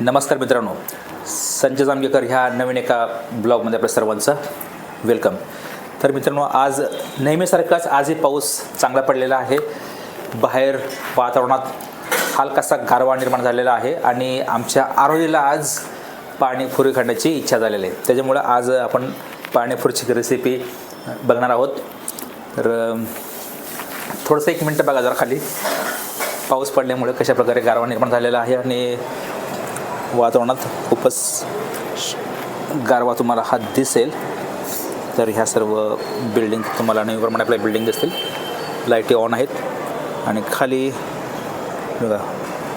नमस्कार मित्रांनो संजय जांभेकर ह्या नवीन एका ब्लॉगमध्ये आपल्या सर्वांचं वेलकम तर मित्रांनो आज नेहमीसारखाच आजही पाऊस चांगला पडलेला आहे. बाहेर वातावरणात हलकासा गारवा निर्माण झालेला आहे आणि आमच्या आरोहीला आज पाणीपुरी खाण्याची इच्छा झालेली आहे. त्याच्यामुळं आज आपण पाणीपुरीची रेसिपी बघणार आहोत. तर थोडंसं एक मिनटं बघा जरा खाली. पाऊस पडल्यामुळे कशा प्रकारे गारवा निर्माण झालेला आहे आणि वातावरणात खूपच गारवा तुम्हाला हा दिसेल. तर ह्या सर्व बिल्डिंग तुम्हाला नेहमीप्रमाणे आपल्या बिल्डिंग दिसतील. लाईटी ऑन आहेत. आणि खाली बघा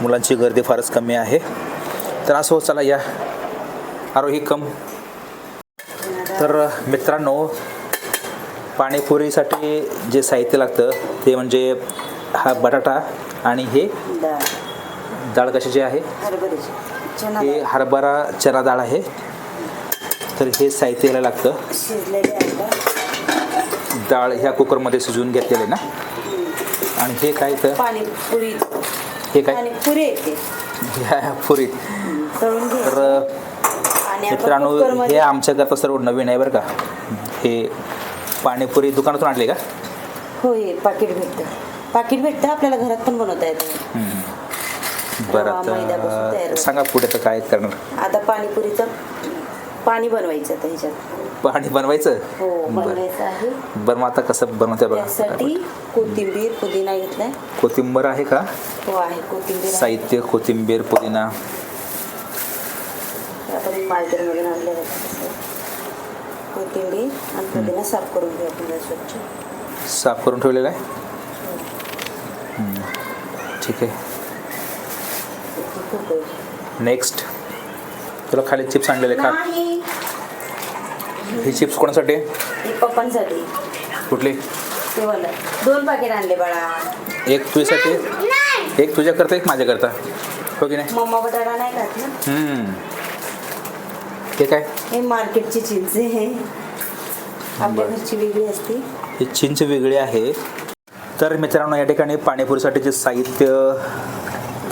मुलांची गर्दी फारच कमी आहे. तर असं हो चला या. आरोही कम. तर मित्रांनो पाणीपुरीसाठी जे साहित्य लागतं ते म्हणजे हा बटाटा आणि हे डाळ. कशाची आहे? हे हरभरा चना डाळ आहे. तर हे साहित्य याला लागतं डाळ ह्या कुकरमध्ये शिजवून घेतलेले ना? आणि हे काय तर पाणीपुरी. हे काय? घे. तर मित्रांनो हे आमच्याकरता सर्व नवीन आहे बरं का. हे पाणीपुरी दुकानातून आणले का? हो हे पाकिट भेटतं. पाकिट भेटतं आपल्याला घरात पण बनवता येतं. बरं रवा, तयार होतं. सांगा पुढे तर काय करणार? आता पाणीपुरीचं पाणी बनवायचं आता ह्याच्यात. पाणी बनवायचं? हो बरं. बनवायचं आहे. बरं मग आता कसं बनवते बघा. त्यासाठी कोथिंबीर पुदिना घेतलाय. कोथिंबीर आहे का? हो आहे. कोथिंबीर आहे. साहित्य कोथिंबीर पुदिना. आपण मार्केटमधून. कोथिंबीर आणि पुदिना साफ करून घेऊ आपण स्वच्छ. साफ करून ठेवलेला आहे? हम्म. ठीक आहे. नेक्स्ट तुला खाली चिप्स आणलेले का? नाही. हे चिप्स कोणासाठी? हे पप्पांसाठी. कुठले? ते वाला. दोन पाकिट आणले बाळा. एक तुझ्यासाठी? एक तुझ्याकरता एक माझ्याकरता. हो की नाही? मम्मा बटाटा नाही खात ना? हम्म. हे काय? हे मार्केटची चिंच आहे. आपल्या बरं. घरची वेगळी असते. हे चिंच वेगळी आहे. तर मित्रांनो या ठिकाणी पाणीपुरीसाठी जे साहित्य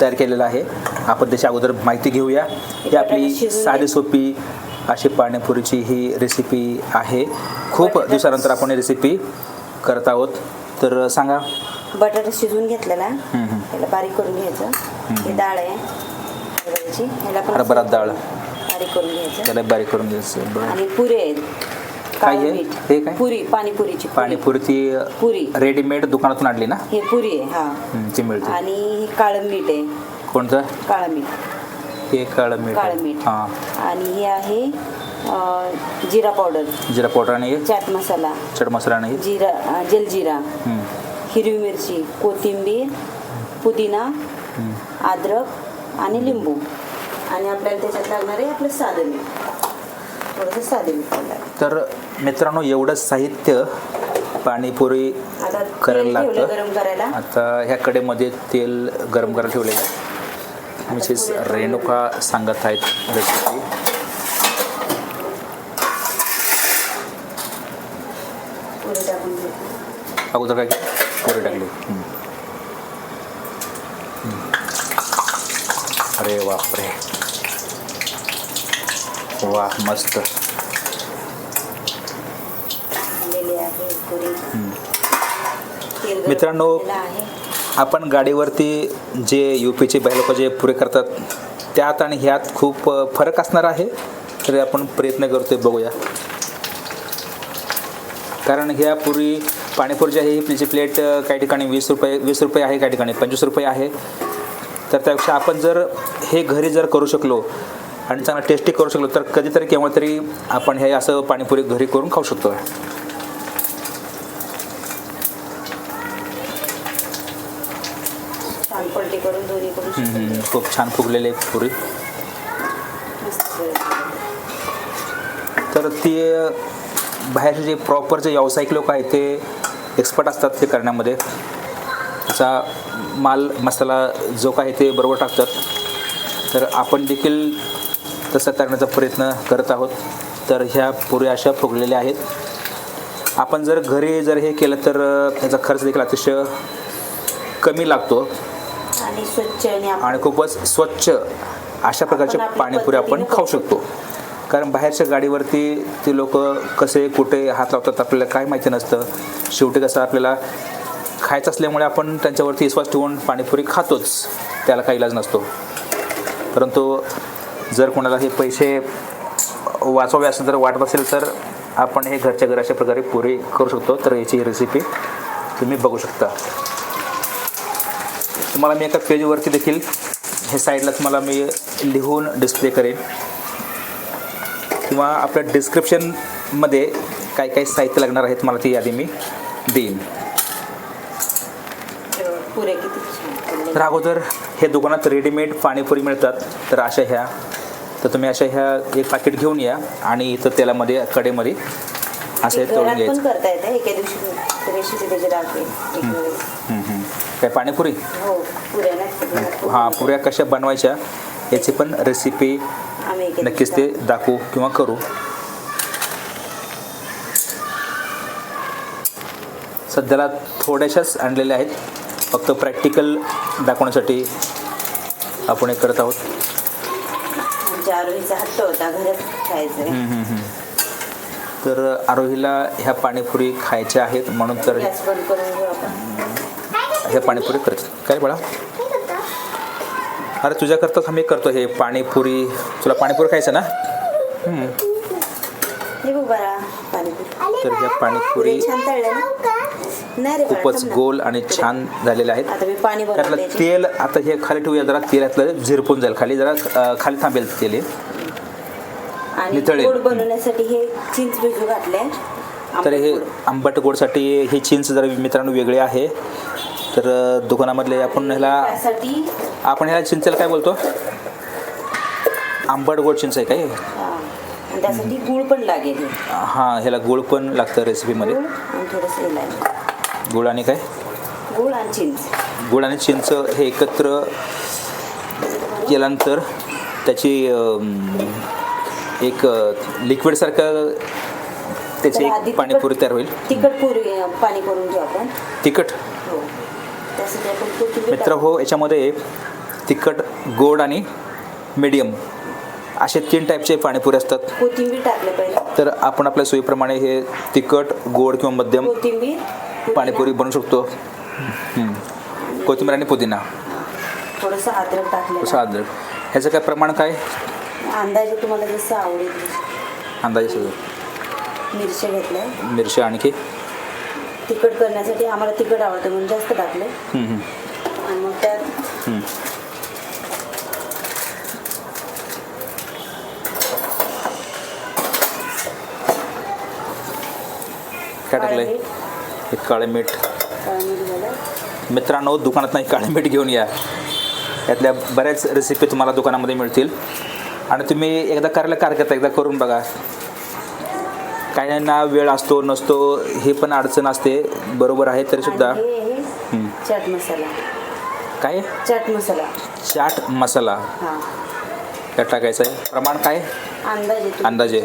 तयार केलेलं आहे. आपण त्याच्या अगोदर माहिती घेऊया. ही आपली साधी सोपी अशी पाणीपुरीची ही रेसिपी आहे. खूप दिवसानंतर आपण ही रेसिपी करत आहोत. तर सांगा. बटाटा शिजवून घेतलेला. ह्याला बारीक करून घ्यायचं. हे डाळ आहे. हरभरा डाळ. बारीक करून घ्यायचं. त्याला बारीक करून घ्यायचं. आणि पुरे आहेत. काय आहे? हे काय? पुरी पाणीपुरीची पुरी. पाणीपुरी ती पुरी रेडीमेड दुकानातून आणली ना? हे पुरी आहे हा. ती मिळते. आणि हे काळं मीठ आहे. कोणतं? काळं मीठ हे काळं मीठ काळं मीठ हां. आणि हे आहे अं, जिरा पावडर. जिरा पावडर आणि हे? चाट मसाला. चट मसाला आणि हे. जिरा अं, जलजिरा. हिरवी मिरची कोथिंबीर पुदिना. अद्रक आणि लिंबू. आणि आपल्याला त्याच्यात लागणार आहे आपलं साधं मीठ. थोडंसं साधं मीठ लागणार तर मित्रांनो एवढं साहित्य पाणीपुरी आता करायला तेल ठेवलं लागतं. गरम करायला. आता ह्या कडेमध्ये तेल गरम करायला ठेवलेलं आहे. मिसेस रेणुका सांगत आहेत रेसिपी. अगोदर काय पुरी टाकली. अरे बापरे. वा मस्त. मित्रांनो, आपण गाडीवरती जे यू पीचे बाहेर जे पुरे करतात त्यात आणि ह्यात खूप फरक असणार आहे? तरी आपण प्रयत्न करतोय बघूया. कारण ह्या पुरी पाणीपुरीची आहे ही प्लेट काही ठिकाणी वीस रुपये वीस रुपये आहे काही ठिकाणी पंचवीस रुपये आहे. तर त्यापेक्षा आपण जर हे घरी जर करू शकलो आणि चांगला टेस्टी करू शकलो तर कधीतरी केव्हा तरी आपण हे असं पाणीपुरी घरी करून खाऊ शकतो छान पलटी करून दोन्ही करून. खूप छान फुगलेले पुरी. तर ते बाहेरचे जे प्रॉपर जे व्यावसायिक लोक आहेत ते एक्सपर्ट असतात ते करण्यामध्ये. त्याचा माल मसाला जो काय ते बरोबर टाकतात. तर आपण देखील तसं करण्याचा प्रयत्न करत आहोत. तर ह्या पुऱ्या अशा फुगलेल्या आहेत. आपण जर घरी जर हे केलं तर त्याचा खर्च देखील अतिशय कमी लागतो. आणि स्वच्छ आणि आप- आणि खूपच स्वच्छ अशा प्रकारचे आपण पाणीपुरी आपण पद्धतीने खाऊ शकतो. कारण बाहेरच्या गाडीवरती ते लोक कसे कुठे हात लावतात आपल्याला काय माहिती नसतं. शेवटी कसं आपल्याला खायचं असल्यामुळे आपण त्यांच्यावरती विश्वास ठेवून पाणीपुरी खातोच. त्याला काही इलाज नसतो. परंतु जर कोणाला हे पैसे वाचवावे असेल तर वाटत असेल तर आपण हे घरच्या घर अशा प्रकारे पुरी करू शकतो. तर याची रेसिपी तुम्ही बघू शकता. तुम्हाला मी एका पेजवरती देखील हे साईडला तुम्हाला मी लिहून डिस्प्ले करेन. किंवा आपल्या डिस्क्रिप्शनमध्ये काय काय साहित्य लागणार आहेत मला ती यादी मी देईन. तर अगोदर हे दुकानात रेडीमेड पाणीपुरी मिळतात तर अशा ह्या. तर तुम्ही अशा ह्या एक पाकिट घेऊन या आणि इथं तेलामध्ये कडेमध्ये असं तळून पण घ्यायचं. काय पाणीपुरी? हो पुऱ्या हां पुऱ्या कशा बनवायच्या याची पण रेसिपी आम्ही एका नक्कीच ते दाखवू किंवा करू. सध्याला थोड्याशाच आणलेल्या आहेत. फक्त प्रॅक्टिकल दाखवण्यासाठी आपण हे करत आहोत. टाकतो. आमच्या आरोहीचा हट्ट होता घरात खायचं हम्म, हम्म, हम्म. तर आरोहीला ह्या पाणीपुरी खायच्या आहेत म्हणून तर गॅस बंद करून घेऊ आपण. ह्या पाणीपुरी करत काय बाळा? अरे तुझ्या करताच आम्ही करतो हे पाणीपुरी. तुला पाणीपुरी खायचं ना. हे तर ह्या पाणीपुरी खूपच. गोल आणि छान झालेले आहेत त्यातलं तेल आता हे खाली ठेवूया जरा तेल यातलं झिरपून जाईल. खाली जरा खाली थांबेल तेल हे. आणि. गोड बनवण्यासाठी हे चिंच घातले तर हे आंबट गोडसाठी ही चिंच जरा मित्रांनो वेगळी आहे. तर दुकानामधले आपण ह्याला आपण ह्याला चिंचेला काय बोलतो? आंबट गोड चिंच आहे काय? हा. त्यासाठी गुळ पण लागेल. हे. हां ह्याला गुळ पण लागतं रेसिपीमध्ये गुळ आणि काय? गुळ आणि चिंच. गुळ आणि चिंच हे एकत्र केल्यानंतर त्याची एक लिक्विडसारखं त्याची एक पाणीपुरी तयार होईल. तिखट पुरी पाणी करून घेऊ आपण. तिखट? मित्र. हो याच्यामध्ये तिखट गोड आणि मीडियम असे तीन टाईपचे पाणीपुरी असतात. कोथिंबीर टाकलं पाहिजे. तर आपण आपल्या सोयीप्रमाणे हे तिखट गोड किंवा मध्यम पाणीपुरी बनवू शकतो. कोथिंबीर आणि पुदिना. थोडंसं अद्रक अद्रक. ह्याचं काय प्रमाण काय? अंदाजे तुम्हाला जसं आवडेल. अंदाजे सगळं. मिरच्या घेतल्या. मिरची आणखी? तिखट करण्यासाठी आम्हाला तिखट आवडतं म्हणून जास्त टाकलं हम्म. आणि मग त्यात हम्म. काय टाकलंय? काळं हे काळे मीठ. काळं मीठ झालं. मित्रांनो दुकानात नाही काळे मीठ घेऊन या. यातल्या बऱ्याच रेसिपी तुम्हाला दुकानामध्ये मिळतील. आणि तुम्ही एकदा करायला कार करता एकदा करून बघा. काहींना वेळ असतो नसतो हे पण अडचण असते. बरोबर आहे तरी सुद्धा. चाट मसाला. काय? चाट मसाला. चाट मसाला. त्यात टाकायचा आहे. प्रमाण काय? अंदाजे अंदाजे.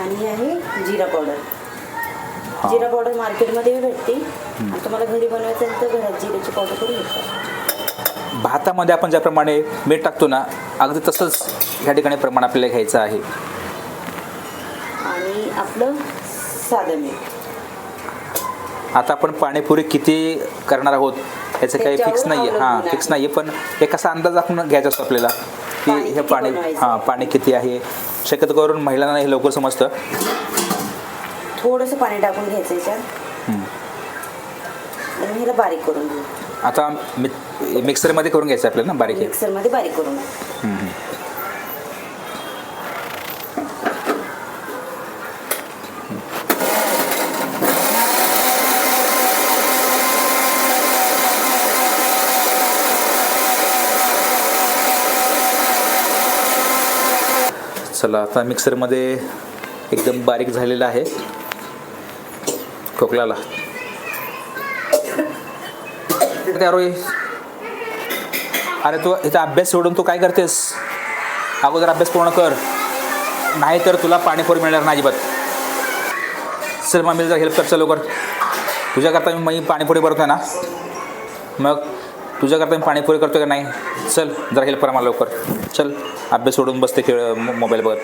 आणि हे आहे जिरा पावडर. जिरा पावडर मार्केटमध्ये भेटते. तुम्हाला घरी बनवायचं तर घरात जिऱ्याची पावडर करून घेतात भातामध्ये आपण ज्याप्रमाणे मीठ टाकतो ना अगदी तसंच ह्या ठिकाणी प्रमाण आपल्याला घ्यायचं आहे. आणि आपलं साधं मीठ. आता आपण पाणीपुरी किती करणार आहोत याचं काही फिक्स नाही आहे हां फिक्स नाही आहे पण एक असा अंदाज आपण घ्यायचा असतो आपल्याला की हे पाणी? हां पाणी किती आहे? शक्यतो करून महिलांना हे लवकर समजतं. थोडंसं पाणी टाकून घ्यायचं याच्यात. हम्म. आणि ह्याला बारीक करून घेऊ. आता मि मिक्सरमध्ये करून घ्यायचं आपल्याला ना बारीक हे. मिक्सरमध्ये बारीक करून. चला आता मिक्सरमध्ये एकदम बारीक झालेलं आहे खोकलाला करते रोई अरे तू इथं अभ्यास सोडून तू काय करतेस? अगोदर अभ्यास पूर्ण कर. नाही तर तुला पाणीपुरी मिळणार नाही अजिबात. सर मी जर हेल्प कर लवकर. तुझ्याकरता मी मी पाणीपुरी भरतोय ना? मग तुझ्याकरता मी पाणीपुरी करतो का नाही? चल जरा हेल्प करा मला लवकर. चल अभ्यास सोडून बसते खेळ मो- मोबाईल बघत.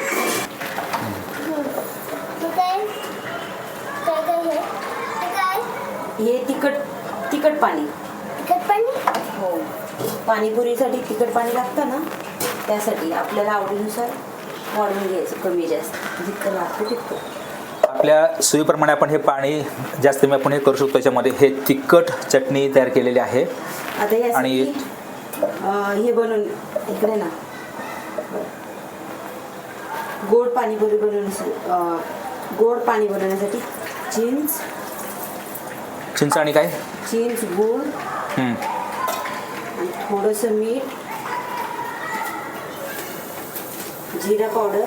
हे तिखट तिखट पाणी. पाणीपुरीसाठी तिखट पाणी लागतं ना त्यासाठी आपल्याला आवडीनुसार वाढवून घ्यायचं कमी जास्त. जितकं लागतं तितकं. आपल्या सोयीप्रमाणे आपण हे पाणी जास्त कमी आपण हे करू शकतो. त्याच्यामध्ये हे तिखट चटणी तयार केलेली आहे. आणि- हे बनवून इकडे ना. गोड पाणीपुरी बनवण्यासाठी अं, गोड पाणी बनवण्यासाठी चिंच चिंच आणि काय? चिंच. आणि थोडंसं मीठ जिरा पावडर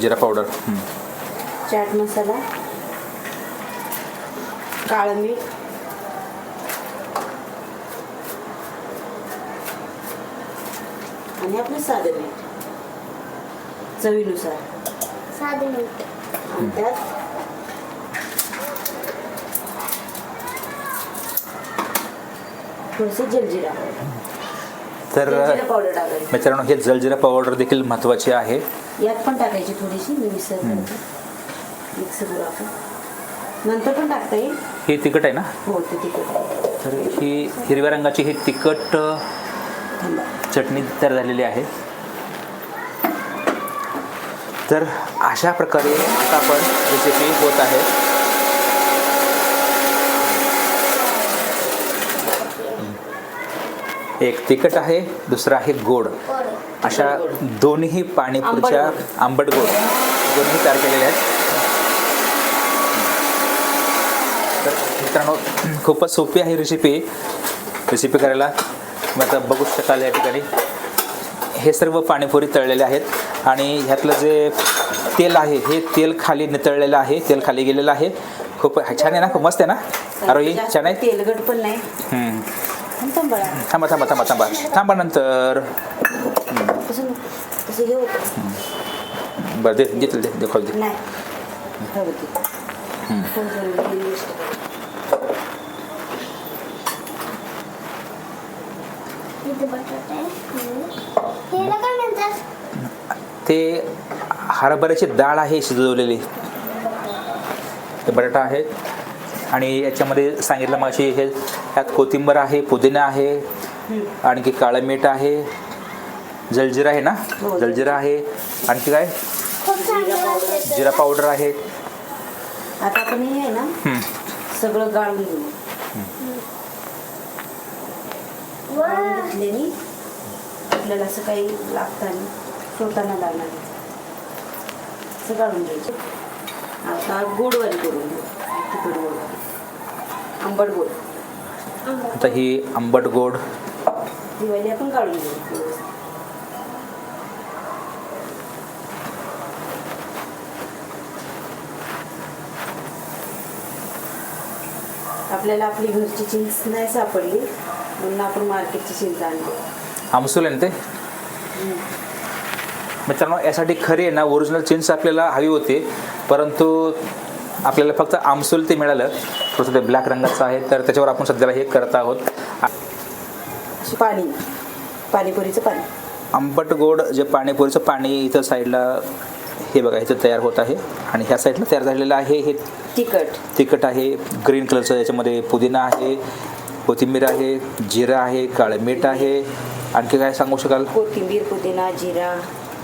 जिरा पावडर. हम्म. चाट मसाला काळं मीठ आणि आपलं साधं मीठ चवीनुसार. साधं मीठ. आणि त्यात थोडंसं जलजिरा. तर जलजिरा पावडर टाकायची. मित्रांनो हे जलजिरा पावडर देखील महत्त्वाचे आहे. यात पण टाकायची थोडीशी मी मिक्सर मिक्स करू आपण. नंतर पण टाकता येईल. हे तिखट आहे ना? हो ते तिखट आहे. तर ही हिरव्या रंगाची ही तिखट थांबा. चटणी तयार झालेली आहे. तर अशा प्रकारे आता आपण रेसिपी होत आहे. एक तिखट आहे दुसरं आहे गोड. अशा दोन्ही पाणीपुरीच्या आंबट गोड. दोन्ही तयार केलेले आहेत. तर मित्रांनो खूपच सोपी आहे रेसिपी रेसिपी करायला तुम्ही आता बघू शकाल या ठिकाणी. हे सर्व पाणीपुरी तळलेले आहेत आणि ह्यातलं जे तेल आहे हे तेल खाली नितळलेलं आहे तेल खाली गेलेलं आहे. खूप छान आहे ना खूप मस्त आहे ना? अरे छान आहे? तेलगट पण नाही. थांबा थांबा थांबा. थांबा थांबा थांबा नंतर. कसं कसं होतं. बरं दे घेतलं दे दे खोल दे. नाही. हे. इथे बटाटे काय म्हणतात? ते हरभऱ्याची डाळ आहे शिजवलेली. ते बटाटा आहे आणि याच्यामध्ये सांगितलं मग हे ह्यात कोथिंबीर आहे पुदिना आहे आणखी काळं मीठ आहे. जलजिरा आहे ना? हो, जलजिरा. आहे. आणखी काय? जिरा पावडर आहे. आता आपण हे आहे ना हम्म. सगळं गाळून घेऊ. घेतल्याने आपल्याला असं काही लागतं ठेवताना लागणार नाही. असं गाळून घ्यायचे. आता गोडवारी करून घेऊ. गोडवारी आंबट गोड. आता ही आंबट गोड. आपल्याला आपली घरची चिंच नाही सापडली म्हणून आपण मार्केटची चिंच आणली. आमसूल आहे ना ते? मित्रांनो यासाठी खरी आहे ना ओरिजिनल चिंच आपल्याला हवी होती परंतु आपल्याला फक्त आमसूल ते मिळालं. थोडंसं ते ब्लॅक रंगाचं आहे तर त्याच्यावर आपण सध्याला हे करत आहोत. पाणी पाणीपुरीचं पाणी. आंबट गोड जे पाणीपुरीचं पाणी इथं साईडला हे बघा इथं तयार होत आहे. आणि ह्या साईडला तयार झालेलं आहे हे तिखट. तिखट आहे ग्रीन कलरचं याच्यामध्ये पुदिना आहे कोथिंबीर आहे जिरं आहे काळं मीठ आहे. आणखी काय सांगू शकाल? कोथिंबीर पुदिना जिरा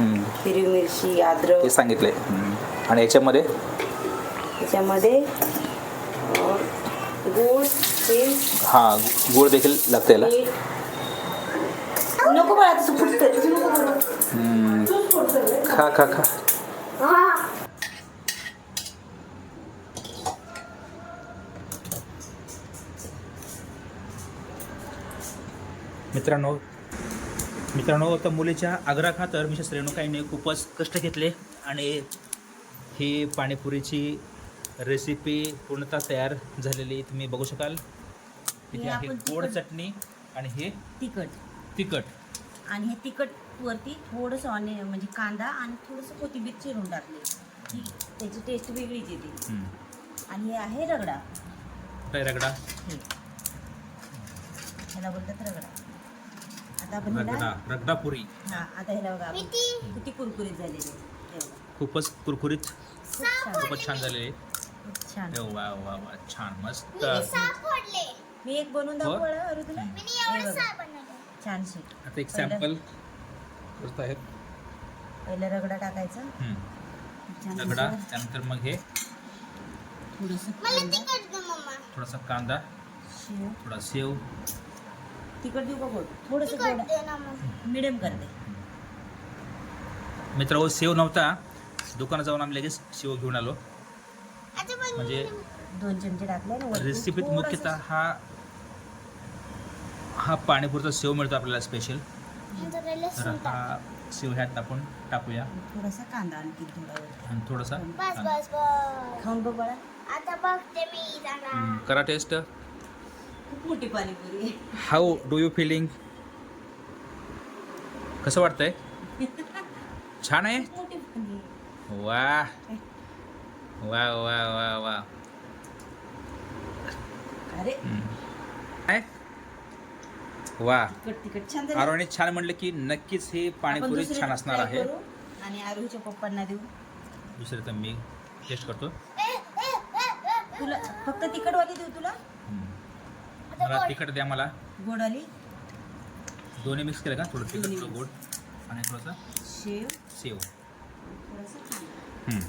हिरवी मिरची अद्रक. हे सांगितलंय. आणि याच्यामध्ये? त्याच्यामध्ये हां गूळ देखील लागतं याला मीठ नको बाळा तसं फुटतं तसं नको करू. हम्म, तूच फुट सगळं. खा खा खा हा मित्रांनो मित्रांनो आता मुलीच्या आग्रहाखातर मिसेस रेणुकाईने खूपच कष्ट घेतले आणि ही पाणीपुरीची रेसिपी पूर्णतः तयार झालेली तुम्ही बघू शकाल. इथे आहे आपण गोड तिखट- चटणी आणि हे तिखट. तिखट. आणि हे तिखट वरती थोडंसं ऑनि म्हणजे कांदा आणि थोडंसं कोथिंबीर चिरून टाकले. की त्याची टेस्ट वेगळीच येते. हम्म. आणि हे आहे रगडा. आहे रगडा? हे. ह्याला बोलतात रगडा. आता आपण रगडा ह्याला रगडा पुरी. हा आता ह्याला बघा आपण. किती कुरकुरीत झालेले हे बघा. खूपच कुरकुरीत. खूप छान. खूपच छान झालेले खूप छान. ए, वा वा वा छान मस्त. मी साप फोडले. मी एक बनवून हो? दाखवलं अरे तुला मी हे एवढं बघा. बनवलं. छानशी आता एक सॅम्पल मस्त आहे पहिलं रगडा टाकायचा. हम्म. छान रगडा त्यानंतर मग हे. थोडंसं दे थोडासा कांदा. शेव. थोडा सेव तिखट देऊ का गोड? थोडंसं गोड. दे मिडियम करते मित्र सेव नव्हता. दुकानात जाऊन आम्ही लगेच शेव घेऊन आलो. म्हणजे दोन चमचे टाकले आणि वरती रेसिपीत थोडंसं मुख्यतः हा हा पाणीपुरचा सेव मिळतो आपल्याला स्पेशल तर लसूण टाक. हा सेव ह्यात आपण टाकूया थोडासा कांदा आणखी थोडा वरती. आणि थोडासा बस कांदा. बस बस खाऊन बघ बाळा आता बघते मी जरा हम्म, करा टेस्ट खूप मोठी पाणीपुरी आहे. हाऊ डू यू फिलिंग कसं वाटतंय छान आहे मोठी पाणी आहे. वा वा वा वा वा अरे. काय? वा. आरोने छान म्हणलं की नक्कीच हे पाणीपुरी छान असणार आहे. आणि आरोहीच्या पप्पांना देऊ. दुसरं तर मी टेस्ट करतो. तुला फक्त तिखटवाली देऊ तुला? मला गोड. तिखट द्या मला. गोडवाली? दोन्ही मिक्स केलं का? थोडं तिखट थोडं गोड आणि थोडंसं शेव. हम्म.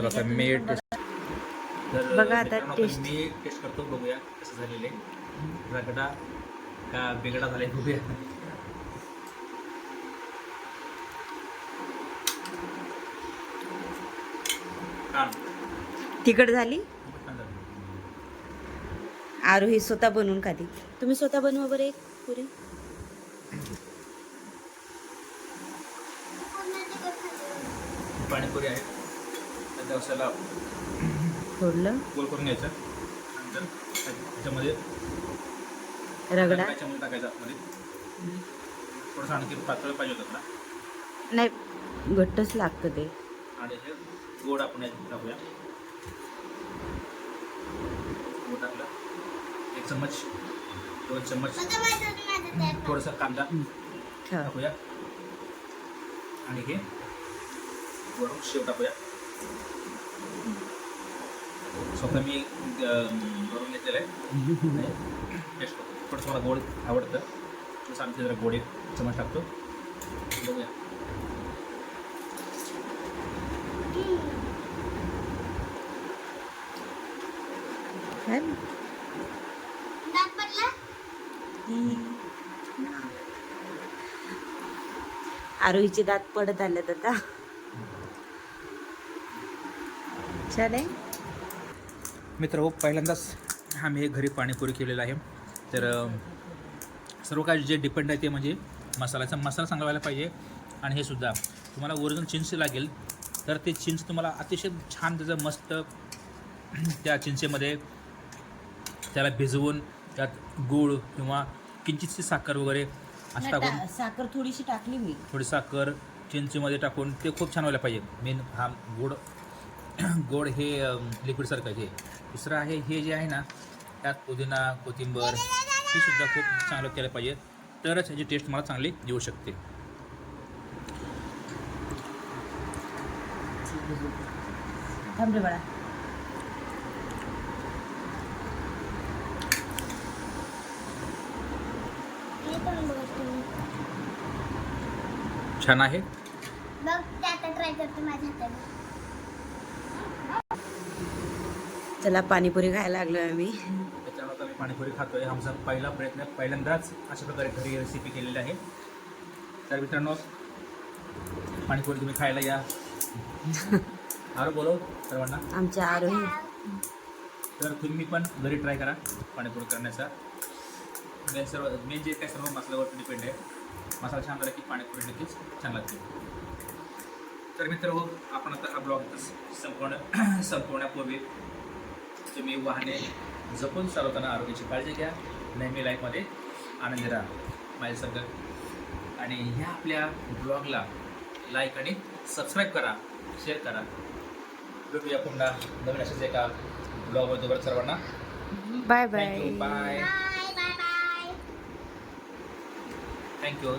चला आता मी टेस्ट बघा आता taste. मी टेस्ट करतो बघूया कसं झालेलं आहे रगडा का बेगडा झालाय बघूया. तिखट झाली झालं. आरोही स्वतः बनवून खाते तुम्ही स्वतः बनवा बरं एक पुरी. पाणीपुरी आहे त्या असायला फोडलं? गोल करून घ्यायचं. नंतर त्याच्यामध्ये रगडा? त्याच्यामध्ये टाकायचं आतमध्ये. थोडंसं आणखी पातळ पाहिजे होतं ना नाही घट्टच लागतं ते. आणि हे गोड आपण टाकूया. गोड टाकलं. एक चम्मच दोन चम्मच थोडासा कांदा. टाकूया. आणि हे वरून शेव टाकूया. स्वतः मी अं, वरून घेतलेलं आहे. टेस्ट करतो थोडं थोडं गोड आवडतं. तसं आमच्या जरा गोड चमच टाकतो. बघूया. आरोहीचे दात पडत आलेत आता. छान आहे? मित्र हो पहिल्यांदाच आम्ही हे घरी पाणीपुरी केलेलं आहे. तर सर्व काही जे डिपेंड आहे ते म्हणजे मसाल्याचा मसाला व्हायला पाहिजे. आणि हे सुद्धा. तुम्हाला ओरिजिनल चिंच लागेल तर ते चिंच तुम्हाला अतिशय छान त्याचं मस्त त्या चिंचेमध्ये त्याला भिजवून त्यात गूळ किंवा किंचितशी साखर वगैरे असं टाकून. साखर थोडीशी टाकली मी. थोडी साखर चिंचेमध्ये टाकून ते खूप छान व्हायला पाहिजे. मेन हा गोड गोड हे लिक्विडसारखं हे दुसरं आहे हे जे आहे ना त्यात पुदिना कोथिंबर हे सुद्धा खूप चांगलं केलं पाहिजे. तरच याची टेस्ट मला चांगली येऊ शकते. छान आहे. बघ ते आता ट्राय करते माझ्या हाताने. चला पाणीपुरी खायला लागलो आम्ही. त्याच्यानंतर मी पाणीपुरी खातोय. आमचा पहिला प्रयत्न पहिल्यांदाच अशा प्रकारे घरी रेसिपी केलेली आहे. तर मित्रांनो पाणीपुरी तुम्ही खायला या. अरे बोलो सर्वांना. आमच्या आरोही. तर तुम्ही पण घरी ट्राय करा पाणीपुरी करण्याचा. मेन सर्व मेन जे काय सर्व मसाल्यावर डिपेंड आहे मसाला छान झाला की पाणीपुरी नक्कीच छान लागते. तर मित्र हो आपण आता हा ब्लॉग संपवण्या संपवण्यापूर्वी तुम्ही वाहने जपून चालवताना आरोग्याची काळजी घ्या. नेहमी लाईफमध्ये आनंदी राहा माझ्यासारखं आणि ह्या आपल्या ब्लॉगला लाईक आणि सबस्क्राईब करा शेअर करा. भेटूया पुन्हा नवीन अशाच एका ब्लॉगमध्ये तोपर्यंत सर्वांना. Bye bye bye bye bye bye thank you